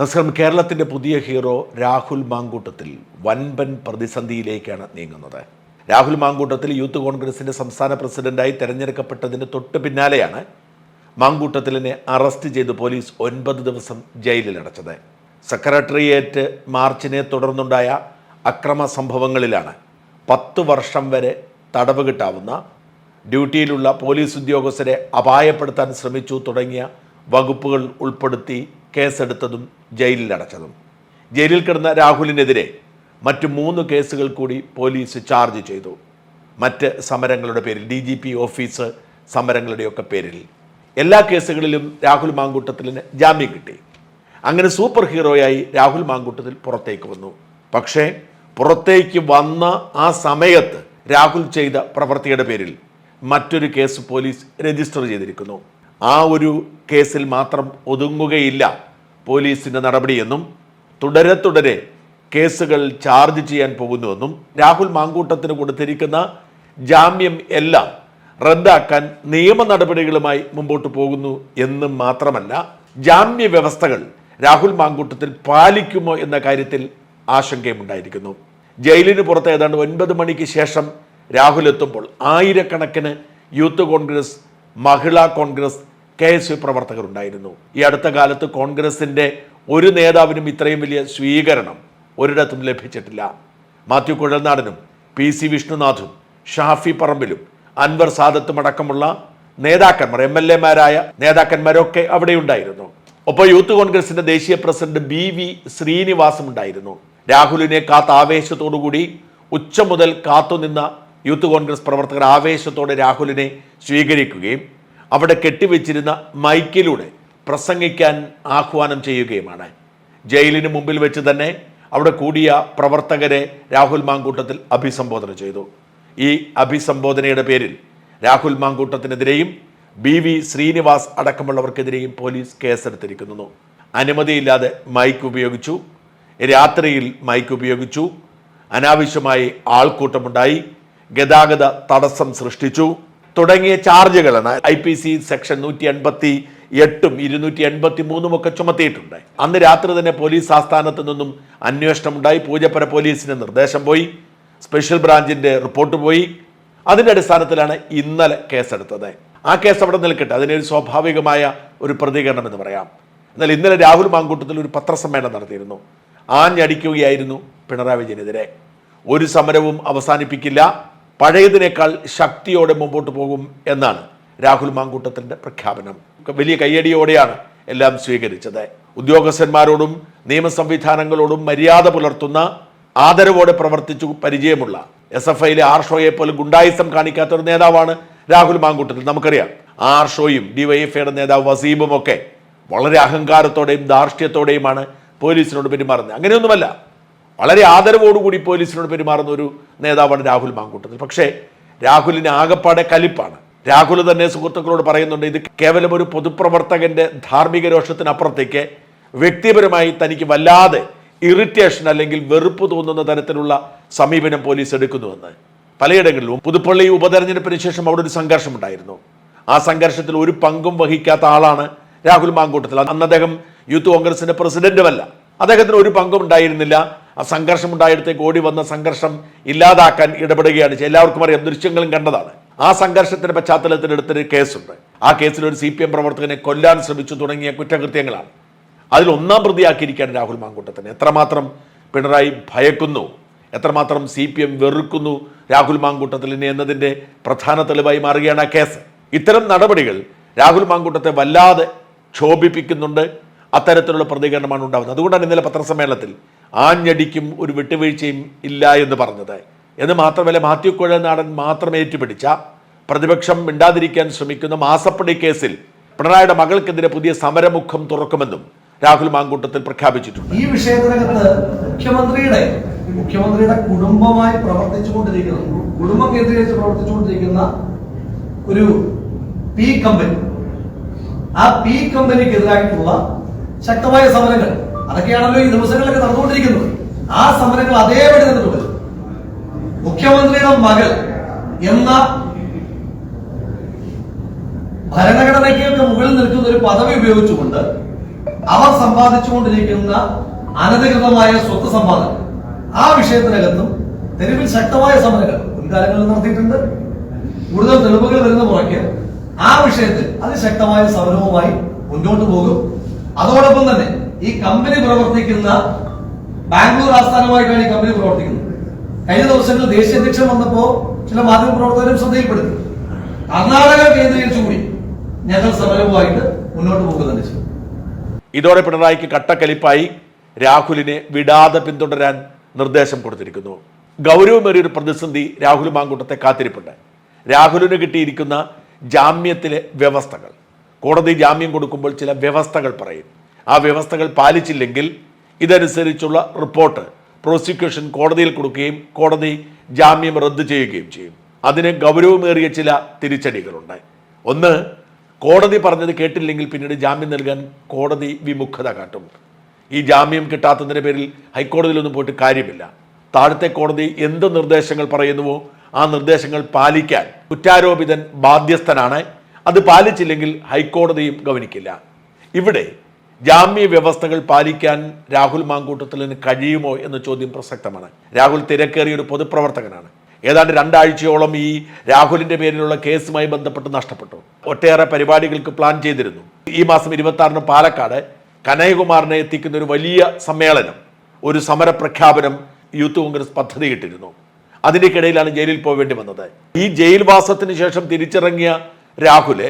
നമസ്കാരം. കേരളത്തിന്റെ പുതിയ ഹീറോ രാഹുൽ മാങ്കൂട്ടത്തിൽ വൻപൻ പ്രതിസന്ധിയിലേക്കാണ് നീങ്ങുന്നത്. രാഹുൽ മാങ്കൂട്ടത്തിൽ യൂത്ത് കോൺഗ്രസിന്റെ സംസ്ഥാന പ്രസിഡന്റായി തെരഞ്ഞെടുക്കപ്പെട്ടതിന് തൊട്ട് പിന്നാലെയാണ് മാങ്കൂട്ടത്തിലിനെ അറസ്റ്റ് ചെയ്ത് പോലീസ് ഒൻപത് ദിവസം ജയിലിൽ ജയിലിലടച്ചത് സെക്രട്ടേറിയറ്റ് മാർച്ചിനെ തുടർന്നുണ്ടായ അക്രമ സംഭവങ്ങളിലാണ് പത്ത് വർഷം വരെ തടവ് കിട്ടാവുന്ന ഡ്യൂട്ടിയിലുള്ള പോലീസ് ഉദ്യോഗസ്ഥരെ അപായപ്പെടുത്താൻ ശ്രമിച്ചു തുടങ്ങിയ വകുപ്പുകൾ ഉൾപ്പെടുത്തി കേസെടുത്തതും ജയിലിലടച്ചതും ജയിലിൽ കിടന്ന രാഹുലിനെതിരെ മറ്റ് മൂന്ന് കേസുകൾ കൂടി പോലീസ് ചാർജ് ചെയ്തു. മറ്റ് സമരങ്ങളുടെ പേരിൽ ഡി ജി പി ഓഫീസ് സമരങ്ങളുടെയൊക്കെ പേരിൽ. എല്ലാ കേസുകളിലും രാഹുൽ മാങ്കൂട്ടത്തിന് ജാമ്യം കിട്ടി. അങ്ങനെ സൂപ്പർ ഹീറോയായി രാഹുൽ മാങ്കൂട്ടത്തിൽ പുറത്തേക്ക് വന്നു. പക്ഷേ പുറത്തേക്ക് വന്ന ആ സമയത്ത് രാഹുൽ ചെയ്ത പ്രവൃത്തിയുടെ പേരിൽ മറ്റൊരു കേസ് പോലീസ് രജിസ്റ്റർ ചെയ്തിരിക്കുന്നു. ആ ഒരു കേസിൽ മാത്രം ഒതുങ്ങുകയില്ല പോലീസിന്റെ നടപടിയെന്നും തുടരെ തുടരെ കേസുകൾ ചാർജ് ചെയ്യാൻ പോകുന്നുവെന്നും രാഹുൽ മാങ്കൂട്ടത്തിന് കൊടുത്തിരിക്കുന്ന ജാമ്യം എല്ലാം റദ്ദാക്കാൻ നിയമ നടപടികളുമായി മുമ്പോട്ട് പോകുന്നു എന്നും മാത്രമല്ല ജാമ്യ വ്യവസ്ഥകൾ രാഹുൽ മാങ്കൂട്ടത്തിൽ പാലിക്കുമോ എന്ന കാര്യത്തിൽ ആശങ്കയുമുണ്ടായിരിക്കുന്നു. ജയിലിന് പുറത്ത് ഏതാണ്ട് ഒൻപത് മണിക്ക് ശേഷം രാഹുൽ എത്തുമ്പോൾ ആയിരക്കണക്കിന് youth Congress Mahila Congress K S U പ്രവർത്തകരുണ്ടായിരുന്നു. ഈ അടുത്ത കാലത്ത് കോൺഗ്രസിന്റെ ഒരു നേതാവിനും ഇത്രയും വലിയ സ്വീകരണം ഒരിടത്തും ലഭിച്ചിട്ടില്ല. മാത്യു കുഴൽനാടനും പി സി വിഷ്ണുനാഥും ഷാഫി പറമ്പിലും അൻവർ സാദത്തും അടക്കമുള്ള നേതാക്കന്മാർ എം എൽ എമാരായ നേതാക്കന്മാരൊക്കെ അവിടെ ഉണ്ടായിരുന്നു ഒപ്പം യൂത്ത് കോൺഗ്രസിന്റെ ദേശീയ പ്രസിഡന്റ് ബി വി ശ്രീനിവാസും ഉണ്ടായിരുന്നു. രാഹുലിനെ കാത്ത ആവേശത്തോടുകൂടി ഉച്ച മുതൽ കാത്തുനിന്ന യൂത്ത് കോൺഗ്രസ് പ്രവർത്തകർ ആവേശത്തോടെ രാഹുലിനെ സ്വീകരിക്കുകയും അവിടെ കെട്ടിവെച്ചിരുന്ന മൈക്കിലൂടെ പ്രസംഗിക്കാൻ ആഹ്വാനം ചെയ്യുകയുമാണ്. ജയിലിന് മുമ്പിൽ വെച്ച് തന്നെ അവിടെ കൂടിയ പ്രവർത്തകരെ രാഹുൽ മാങ്കൂട്ടത്തിൽ അഭിസംബോധന ചെയ്തു. ഈ അഭിസംബോധനയുടെ പേരിൽ രാഹുൽ മാങ്കൂട്ടത്തിനെതിരെയും ബി വി ശ്രീനിവാസ് അടക്കമുള്ളവർക്കെതിരെയും പോലീസ് കേസെടുത്തിരിക്കുന്നു. അനുമതിയില്ലാതെ മൈക്ക് ഉപയോഗിച്ചു. രാത്രിയിൽ മൈക്ക് ഉപയോഗിച്ചു. അനാവശ്യമായി ആൾക്കൂട്ടമുണ്ടായി. ഗതാഗത തടസ്സം സൃഷ്ടിച്ചു. തുടങ്ങിയ ചാർജുകളാണ് ഐ പി സി സെക്ഷൻ നൂറ്റി എൺപത്തി എട്ടും ഇരുന്നൂറ്റി എൺപത്തി മൂന്നും ഒക്കെ ചുമത്തിയിട്ടുണ്ട്. അന്ന് രാത്രി തന്നെ പോലീസ് ആസ്ഥാനത്ത് നിന്നും അന്വേഷണം ഉണ്ടായി പൂജപ്പുര പോലീസിന് നിർദ്ദേശം പോയി. സ്പെഷ്യൽ ബ്രാഞ്ചിന്റെ റിപ്പോർട്ട് പോയി. അതിന്റെ അടിസ്ഥാനത്തിലാണ് ഇന്നലെ കേസെടുത്തത്. ആ കേസ് അവിടെ നിൽക്കട്ടെ. അതിനൊരു സ്വാഭാവികമായ ഒരു പ്രതികരണം എന്ന് പറയാം. എന്നാൽ ഇന്നലെ രാഹുൽ മാങ്കൂട്ടത്തിൽ ഒരു പത്രസമ്മേളനം നടത്തിയിരുന്നു. ആഞ്ഞടിക്കുകയായിരുന്നു പിണറായി വിജയനെതിരെ. ഒരു സമരവും അവസാനിപ്പിക്കില്ല. പഴയതിനേക്കാൾ ശക്തിയോടെ മുമ്പോട്ട് പോകും എന്നാണ് രാഹുൽ മാങ്കൂട്ടത്തിന്റെ പ്രഖ്യാപനം. വലിയ കയ്യടിയോടെയാണ് എല്ലാം സ്വീകരിച്ചത്. ഉദ്യോഗസ്ഥന്മാരോടും നിയമ സംവിധാനങ്ങളോടും മര്യാദ പുലർത്തുന്ന ആദരവോടെ പ്രവർത്തിച്ചു പരിചയമുള്ള എസ് എഫ് ഐയിലെ ആർ ഷോയെ പോലും ഗുണ്ടായിസം കാണിക്കാത്ത ഒരു നേതാവാണ് രാഹുൽ മാങ്കൂട്ടത്തിൽ. നമുക്കറിയാം ആർ ഷോയും ഡിവൈഎഫ്ഐയുടെ നേതാവ് വസീബും ഒക്കെ വളരെ അഹങ്കാരത്തോടെയും ധാർഷ്ട്യത്തോടെയുമാണ് പോലീസിനോട് പെരുമാറുന്നത്. അങ്ങനെയൊന്നുമല്ല. വളരെ ആദരവോടുകൂടി പോലീസിനോട് പെരുമാറുന്ന ഒരു നേതാവാണ് രാഹുൽ മാങ്കൂട്ടത്തിൽ. പക്ഷേ രാഹുലിന് ആകപ്പാടെ കലിപ്പാണ്. രാഹുൽ തന്നെ സുഹൃത്തുക്കളോട് പറയുന്നുണ്ട് ഇത് കേവലം ഒരു പൊതുപ്രവർത്തകന്റെ ധാർമ്മിക രോഷത്തിനപ്പുറത്തേക്ക് വ്യക്തിപരമായി തനിക്ക് വല്ലാതെ ഇറിറ്റേഷൻ അല്ലെങ്കിൽ വെറുപ്പ് തോന്നുന്ന തരത്തിലുള്ള സമീപനം പോലീസ് എടുക്കുന്നുവെന്ന്. പലയിടങ്ങളിലും പുതുപ്പള്ളി ഉപതെരഞ്ഞെടുപ്പിന് ശേഷം അവിടെ ഒരു സംഘർഷമുണ്ടായിരുന്നു. ആ സംഘർഷത്തിൽ ഒരു പങ്കും വഹിക്കാത്ത ആളാണ് രാഹുൽ മാങ്കൂട്ടത്തിൽ. അന്ന് അദ്ദേഹം യൂത്ത് കോൺഗ്രസിന്റെ പ്രസിഡന്റുമല്ല. അദ്ദേഹത്തിന് ഒരു പങ്കും ഉണ്ടായിരുന്നില്ല. ആ സംഘർഷം ഉണ്ടായിടത്തേക്ക് ഓടി വന്ന സംഘർഷം ഇല്ലാതാക്കാൻ ഇടപെടുകയാണ്. എല്ലാവർക്കും അറിയാം ദൃശ്യങ്ങളും കണ്ടതാണ്. ആ സംഘർഷത്തിന്റെ പശ്ചാത്തലത്തിൽ എടുത്തൊരു കേസുണ്ട്. ആ കേസിൽ ഒരു സി പി എം പ്രവർത്തകനെ കൊല്ലാൻ ശ്രമിച്ചു തുടങ്ങിയ കുറ്റകൃത്യങ്ങളാണ്. അതിൽ ഒന്നാം പ്രതിയാക്കിയിരിക്കുകയാണ് രാഹുൽ മാങ്കൂട്ടത്തിന്. എത്രമാത്രം പിണറായി ഭയക്കുന്നു എത്രമാത്രം സി പി എം വെറുക്കുന്നു രാഹുൽ മാങ്കൂട്ടത്തിലിനെ എന്നതിന്റെ പ്രധാന തെളിവായി മാറുകയാണ് ആ കേസ്. ഇത്തരം നടപടികൾ രാഹുൽ മാങ്കൂട്ടത്തെ വല്ലാതെ ക്ഷോഭിപ്പിക്കുന്നുണ്ട്. അത്തരത്തിലുള്ള പ്രതികരണമാണ് ഉണ്ടാകുന്നത് അതുകൊണ്ടാണ് ഇന്നലെ പത്രസമ്മേളനത്തിൽ ആഞ്ഞടിക്കും ഒരു വിട്ടുവീഴ്ചയും ഇല്ല എന്ന് പറഞ്ഞത്. എന്ന് മാത്രമല്ല മാത്യു കുഴൽനാടൻ മാത്രം ഏറ്റുപിടിച്ച പ്രതിപക്ഷം മിണ്ടാതിരിക്കാൻ ശ്രമിക്കുന്ന മാസപ്പടി കേസിൽ പിണറായിയുടെ മകൾക്കെതിരെ പുതിയ സമരമുഖം തുറക്കുമെന്നും രാഹുൽ മാങ്കൂട്ടത്തിൽ പ്രഖ്യാപിച്ചിട്ടുണ്ട്. ഈ വിഷയത്തിനകത്ത് മുഖ്യമന്ത്രിയുടെ മുഖ്യമന്ത്രിയുടെ കുടുംബമായി പ്രവർത്തിച്ചുകൊണ്ടിരിക്കുന്ന കുടുംബം കേന്ദ്രീകരിച്ച് പ്രവർത്തിച്ചുകൊണ്ടിരിക്കുന്ന ഒരു പി കമ്പനി ആ പി കമ്പനിക്കെതിരായിട്ടുള്ള ശക്തമായ സമരങ്ങൾ. അതൊക്കെയാണല്ലോ ഈ ദിവസങ്ങളിലൊക്കെ നടന്നുകൊണ്ടിരിക്കുന്നത്. ആ സമരങ്ങൾ അതേപടി തന്നെ തുടരും. മുഖ്യമന്ത്രിയുടെ മകൾ എന്ന ഭരണഘടനയ്ക്കൊക്കെ മുകളിൽ നിൽക്കുന്ന ഒരു പദവി ഉപയോഗിച്ചുകൊണ്ട് അവർ സമ്പാദിച്ചുകൊണ്ടിരിക്കുന്ന അനധികൃതമായ സ്വത്ത് സമ്പാദനം. ആ വിഷയത്തിനകത്തും തെരുവിൽ ശക്തമായ സമരങ്ങൾ മുൻകാലങ്ങളിൽ നടത്തിയിട്ടുണ്ട്. കൂടുതൽ തെളിവുകൾ വരുന്ന പുറയ്ക്ക് ആ വിഷയത്തിൽ അതിശക്തമായ സമരവുമായി മുന്നോട്ട് പോകും. അതോടൊപ്പം തന്നെ ഈ കമ്പനി പ്രവർത്തിക്കുന്ന ബാംഗ്ലൂർ ആസ്ഥാനമായിട്ടാണ് ഈ കമ്പനി പ്രവർത്തിക്കുന്നത്. കഴിഞ്ഞ ദിവസങ്ങളിൽ ദേശീയ അധ്യക്ഷൻ വന്നപ്പോ ചില മാധ്യമ പ്രവർത്തകരും ശ്രദ്ധയിൽപ്പെടുത്തി കർണാടക കേന്ദ്രീകരിച്ചുകൂടി ഞങ്ങൾ സമരവുമായിട്ട് മുന്നോട്ട് പോകുന്നുണ്ട് ഇതോടെ പിണറായിക്ക് കട്ടക്കലിപ്പായി രാഹുലിനെ വിടാതെ പിന്തുടരാൻ നിർദ്ദേശം കൊടുത്തിരിക്കുന്നു. ഗൗരവമേറിയൊരു പ്രതിസന്ധി രാഹുൽ മാങ്കൂട്ടത്തെ കാത്തിരിപ്പുണ്ട്. രാഹുലിന് കിട്ടിയിരിക്കുന്ന ജാമ്യത്തിലെ വ്യവസ്ഥകൾ. കോടതി ജാമ്യം കൊടുക്കുമ്പോൾ ചില വ്യവസ്ഥകൾ പറയും. ആ വ്യവസ്ഥകൾ പാലിച്ചില്ലെങ്കിൽ ഇതനുസരിച്ചുള്ള റിപ്പോർട്ട് പ്രോസിക്യൂഷൻ കോടതിയിൽ കൊടുക്കുകയും കോടതി ജാമ്യം റദ്ദ് ചെയ്യുകയും ചെയ്യും. അതിന് ഗൗരവമേറിയ ചില തിരിച്ചടികളുണ്ട്. ഒന്ന് കോടതി പറഞ്ഞത് കേട്ടില്ലെങ്കിൽ പിന്നീട് ജാമ്യം നൽകാൻ കോടതി വിമുഖത കാട്ടും. ഈ ജാമ്യം കിട്ടാത്തതിന്റെ പേരിൽ ഹൈക്കോടതിയിലൊന്നും പോയിട്ട് കാര്യമില്ല. താഴത്തെ കോടതി എന്ത് നിർദ്ദേശങ്ങൾ പറയുന്നുവോ ആ നിർദ്ദേശങ്ങൾ പാലിക്കാൻ കുറ്റാരോപിതൻ ബാധ്യസ്ഥനാണ്. അത് പാലിച്ചില്ലെങ്കിൽ ഹൈക്കോടതിയും ഗവനിക്കില്ല. ഇവിടെ ജാമ്യ വ്യവസ്ഥകൾ പാലിക്കാൻ രാഹുൽ മാങ്കൂട്ടത്തിന് കഴിയുമോ എന്ന ചോദ്യം പ്രസക്തമാണ്. രാഹുൽ തിരക്കേറിയ ഒരു പൊതുപ്രവർത്തകനാണ്. ഏതാണ്ട് രണ്ടാഴ്ചയോളം ഈ രാഹുലിന്റെ പേരിലുള്ള കേസുമായി ബന്ധപ്പെട്ട് നഷ്ടപ്പെട്ടു. ഒട്ടേറെ പരിപാടികൾക്ക് പ്ലാൻ ചെയ്തിരുന്നു. ഈ മാസം ഇരുപത്തി ആറിന് പാലക്കാട് കനയകുമാറിനെ എത്തിക്കുന്ന ഒരു വലിയ സമ്മേളനം ഒരു സമര പ്രഖ്യാപനം യൂത്ത് കോൺഗ്രസ് പദ്ധതിയിട്ടിരുന്നു. ഇടയിലാണ് ജയിലിൽ പോവേണ്ടി വന്നത്. ഈ ജയിൽവാസത്തിന് ശേഷം തിരിച്ചിറങ്ങിയ രാഹുൽ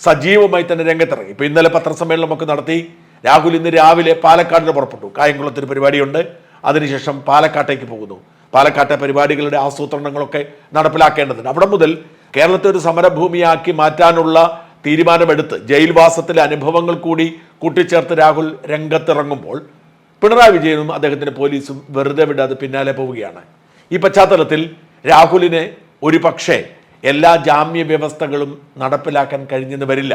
സജീവമായി തന്നെ രംഗത്തിറങ്ങി. ഇപ്പൊ ഇന്നലെ പത്രസമ്മേളനമൊക്കെ നടത്തി രാഹുൽ ഇന്ന് രാവിലെ പാലക്കാടിന് പുറപ്പെട്ടു. കായംകുളത്തിന് പരിപാടിയുണ്ട്. അതിനുശേഷം പാലക്കാട്ടേക്ക് പോകുന്നു. പാലക്കാട്ടെ പരിപാടികളുടെ ആസൂത്രണങ്ങളൊക്കെ നടപ്പിലാക്കേണ്ടതുണ്ട്. അവിടെ മുതൽ കേരളത്തെ ഒരു സമരഭൂമിയാക്കി മാറ്റാനുള്ള തീരുമാനമെടുത്ത് ജയിൽവാസത്തിലെ അനുഭവങ്ങൾ കൂടി കൂട്ടിച്ചേർത്ത് രാഹുൽ രംഗത്തിറങ്ങുമ്പോൾ പിണറായി വിജയനും അദ്ദേഹത്തിന്റെ പോലീസും വെറുതെ വിടാതെ പിന്നാലെ പോവുകയാണ്. ഈ പശ്ചാത്തലത്തിൽ രാഹുലിനെ ഒരു പക്ഷേ എല്ലാ ജാമ്യ വ്യവസ്ഥകളും നടപ്പിലാക്കാൻ കഴിഞ്ഞെന്ന് വരില്ല.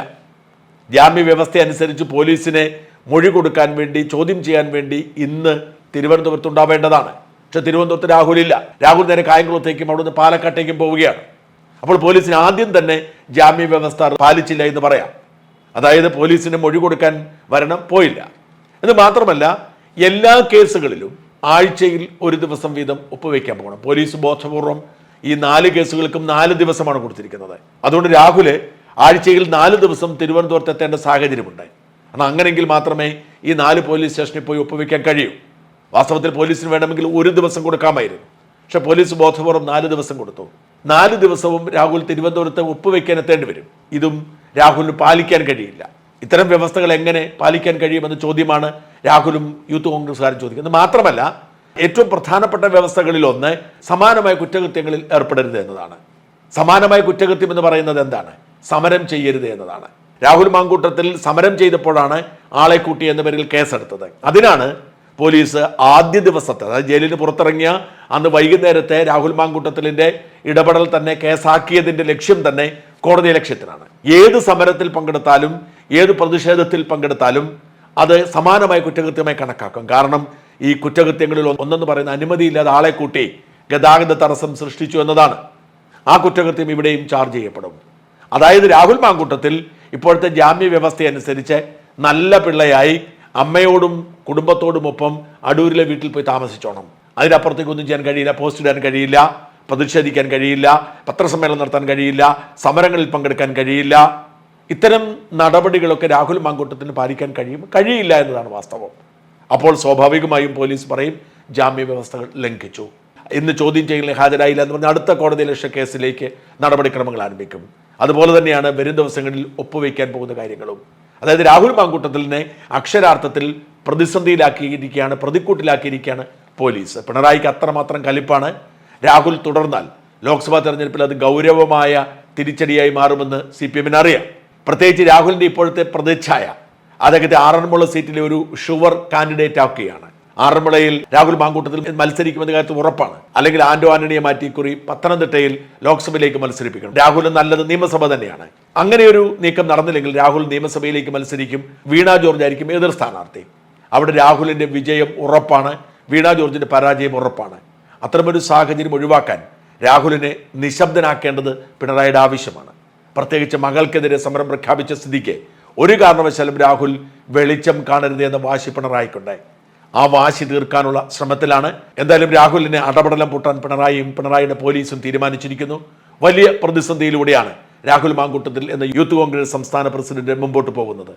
ജാമ്യ വ്യവസ്ഥ അനുസരിച്ച് പോലീസിനെ മൊഴി കൊടുക്കാൻ വേണ്ടി ചോദ്യം ചെയ്യാൻ വേണ്ടി ഇന്ന് തിരുവനന്തപുരത്ത് ഉണ്ടാവേണ്ടതാണ്. പക്ഷെ തിരുവനന്തപുരത്ത് രാഹുലില്ല. രാഹുൽ നേരെ കായംകുളത്തേക്കും അവിടുന്ന് പാലക്കാട്ടേക്കും പോവുകയാണ്. അപ്പോൾ പോലീസിന് ആദ്യം തന്നെ ജാമ്യ വ്യവസ്ഥ പാലിച്ചില്ല എന്ന് പറയാം. അതായത് പോലീസിന് മൊഴി കൊടുക്കാൻ വരണം പോയില്ല. എന്ന് മാത്രമല്ല എല്ലാ കേസുകളിലും ആഴ്ചയിൽ ഒരു ദിവസം വീതം ഒപ്പുവെക്കാൻ പോകണം. പോലീസ് ബോധപൂർവം ഈ നാല് കേസുകൾക്കും നാല് ദിവസമാണ് കൊടുത്തിരിക്കുന്നത്. അതുകൊണ്ട് രാഹുൽ ആഴ്ചയിൽ നാല് ദിവസം തിരുവനന്തപുരത്ത് എത്തേണ്ട സാഹചര്യമുണ്ട് കാരണം അങ്ങനെയെങ്കിൽ മാത്രമേ ഈ നാല് പോലീസ് സ്റ്റേഷനിൽ പോയി ഒപ്പുവെക്കാൻ കഴിയൂ. വാസ്തവത്തിൽ പോലീസിന് വേണമെങ്കിൽ ഒരു ദിവസം കൊടുക്കാമായിരുന്നു. പക്ഷെ പോലീസ് ബോധപൂർവം നാല് ദിവസം കൊടുത്തു. നാല് ദിവസവും രാഹുൽ തിരുവനന്തപുരത്ത് ഒപ്പുവെക്കാൻ എത്തേണ്ടി വരും. ഇതും രാഹുലിന് പാലിക്കാൻ കഴിയില്ല. ഇത്തരം വ്യവസ്ഥകൾ എങ്ങനെ പാലിക്കാൻ കഴിയുമെന്ന ചോദ്യമാണ് രാഹുലും യൂത്ത് കോൺഗ്രസ്സുകാരും ചോദിക്കുന്നത്. മാത്രമല്ല ഏറ്റവും പ്രധാനപ്പെട്ട വ്യവസ്ഥകളിൽ ഒന്ന് സമാനമായ കുറ്റകൃത്യങ്ങളിൽ ഏർപ്പെടരുത് എന്നതാണ്. സമാനമായ കുറ്റകൃത്യം എന്ന് പറയുന്നത് എന്താണ്? സമരം ചെയ്യരുത് എന്നതാണ്. രാഹുൽ മാങ്കൂട്ടത്തിൽ സമരം ചെയ്തപ്പോഴാണ് ആളെ കൂട്ടി എന്ന പേരിൽ കേസെടുത്തത്. അതിനാണ് പോലീസ് ആദ്യ ദിവസത്തെ അതായത് ജയിലിന് പുറത്തിറങ്ങിയ അന്ന് വൈകുന്നേരത്തെ രാഹുൽ മാങ്കൂട്ടത്തിലിന്റെ ഇടപെടൽ തന്നെ കേസാക്കിയതിന്റെ ലക്ഷ്യം തന്നെ കോടതി ലക്ഷ്യത്തിനാണ്. ഏത് സമരത്തിൽ പങ്കെടുത്താലും ഏത് പ്രതിഷേധത്തിൽ പങ്കെടുത്താലും അത് സമാനമായ കുറ്റകൃത്യമായി കണക്കാക്കും. കാരണം ഈ കുറ്റകൃത്യങ്ങളിൽ ഒന്നെന്ന് പറയുന്ന അനുമതിയില്ലാതെ ആളെ കൂട്ടി ഗതാഗത തടസ്സം സൃഷ്ടിച്ചു എന്നതാണ്. ആ കുറ്റകൃത്യം ഇവിടെയും ചാർജ് ചെയ്യപ്പെടും. അതായത് രാഹുൽ മാങ്കൂട്ടത്തിൽ ഇപ്പോഴത്തെ ജാമ്യ വ്യവസ്ഥ അനുസരിച്ച് നല്ല പിള്ളയായി അമ്മയോടും കുടുംബത്തോടുമൊപ്പം അടൂരിലെ വീട്ടിൽ പോയി താമസിച്ചോണം. അതിനപ്പുറത്തേക്ക് ഒന്നും ചെയ്യാൻ കഴിയില്ല പോസ്റ്റ് ഇടാൻ കഴിയില്ല പ്രതിഷേധിക്കാൻ കഴിയില്ല പത്രസമ്മേളനം നടത്താൻ കഴിയില്ല സമരങ്ങളിൽ പങ്കെടുക്കാൻ കഴിയില്ല. ഇത്തരം നടപടികളൊക്കെ രാഹുൽ മാങ്കൂട്ടത്തിന് പാലിക്കാൻ കഴിയും കഴിയില്ല എന്നതാണ് വാസ്തവം. അപ്പോൾ സ്വാഭാവികമായും പോലീസ് പറയും ജാമ്യ വ്യവസ്ഥകൾ ലംഘിച്ചു. ഇന്ന് ചോദ്യം ചെയ്യലിന് ഹാജരായില്ല എന്ന് പറഞ്ഞാൽ അടുത്ത കോടതി ലക്ഷ്യ കേസിലേക്ക് നടപടിക്രമങ്ങൾ ആരംഭിക്കും. അതുപോലെ തന്നെയാണ് വരും ദിവസങ്ങളിൽ ഒപ്പുവയ്ക്കാൻ പോകുന്ന കാര്യങ്ങളും. അതായത് രാഹുൽ മാങ്കൂട്ടത്തിലിനെ അക്ഷരാർത്ഥത്തിൽ പ്രതിസന്ധിയിലാക്കിയിരിക്കുകയാണ് പ്രതിക്കൂട്ടിലാക്കിയിരിക്കുകയാണ് പോലീസ്. പിണറായിക്ക് അത്രമാത്രം കലിപ്പാണ്. രാഹുൽ തുടർന്നാൽ ലോക്സഭാ തെരഞ്ഞെടുപ്പിൽ അത് ഗൗരവമായ തിരിച്ചടിയായി മാറുമെന്ന് സി പി എമ്മിന് അറിയാം. പ്രത്യേകിച്ച് രാഹുലിന്റെ ഇപ്പോഴത്തെ പ്രതിച്ഛായ അദ്ദേഹത്തെ ആറന്മുള സീറ്റിലെ ഒരു ഷുവർ കാൻഡിഡേറ്റ് ആക്കുകയാണ്. ആറന്മുളയിൽ രാഹുൽ മാങ്കൂട്ടത്തിൽ മത്സരിക്കുമെന്ന കാര്യത്തിൽ ഉറപ്പാണ്. അല്ലെങ്കിൽ ആന്റോ ആന്റണിയെ മാറ്റി കുറി പത്തനംതിട്ടയിൽ ലോക്സഭയിലേക്ക് മത്സരിപ്പിക്കണം. രാഹുൽ നല്ലത് നിയമസഭ തന്നെയാണ്. അങ്ങനെ ഒരു നീക്കം നടന്നില്ലെങ്കിൽ രാഹുൽ നിയമസഭയിലേക്ക് മത്സരിക്കും. വീണ ജോർജ് ആയിരിക്കും എതിർ സ്ഥാനാർത്ഥി. അവിടെ രാഹുലിന്റെ വിജയം ഉറപ്പാണ്. വീണ ജോർജിന്റെ പരാജയം ഉറപ്പാണ്. അത്തരമൊരു സാഹചര്യം ഒഴിവാക്കാൻ രാഹുലിനെ നിശബ്ദനാക്കേണ്ടത് പിണറായിയുടെ ആവശ്യമാണ്. പ്രത്യേകിച്ച് മകൾക്കെതിരെ സമരം പ്രഖ്യാപിച്ച സ്ഥിതിക്ക് ഒരു കാരണവശാലും രാഹുൽ വെളിച്ചം കാണരുത് എന്ന വാശി പിണറായിക്കുണ്ടായി ആ വാശി തീർക്കാനുള്ള ശ്രമത്തിലാണ് എന്തായാലും രാഹുലിന് അടപടലം പൂട്ടാൻ പിണറായിയും പിണറായിയുടെ പോലീസും തീരുമാനിച്ചിരിക്കുന്നു. വലിയ പ്രതിസന്ധിയിലൂടെയാണ് രാഹുൽ മാങ്കൂട്ടത്തിൽ എന്ന യൂത്ത് കോൺഗ്രസ് സംസ്ഥാന പ്രസിഡന്റ് മുമ്പോട്ട് പോകുന്നത്.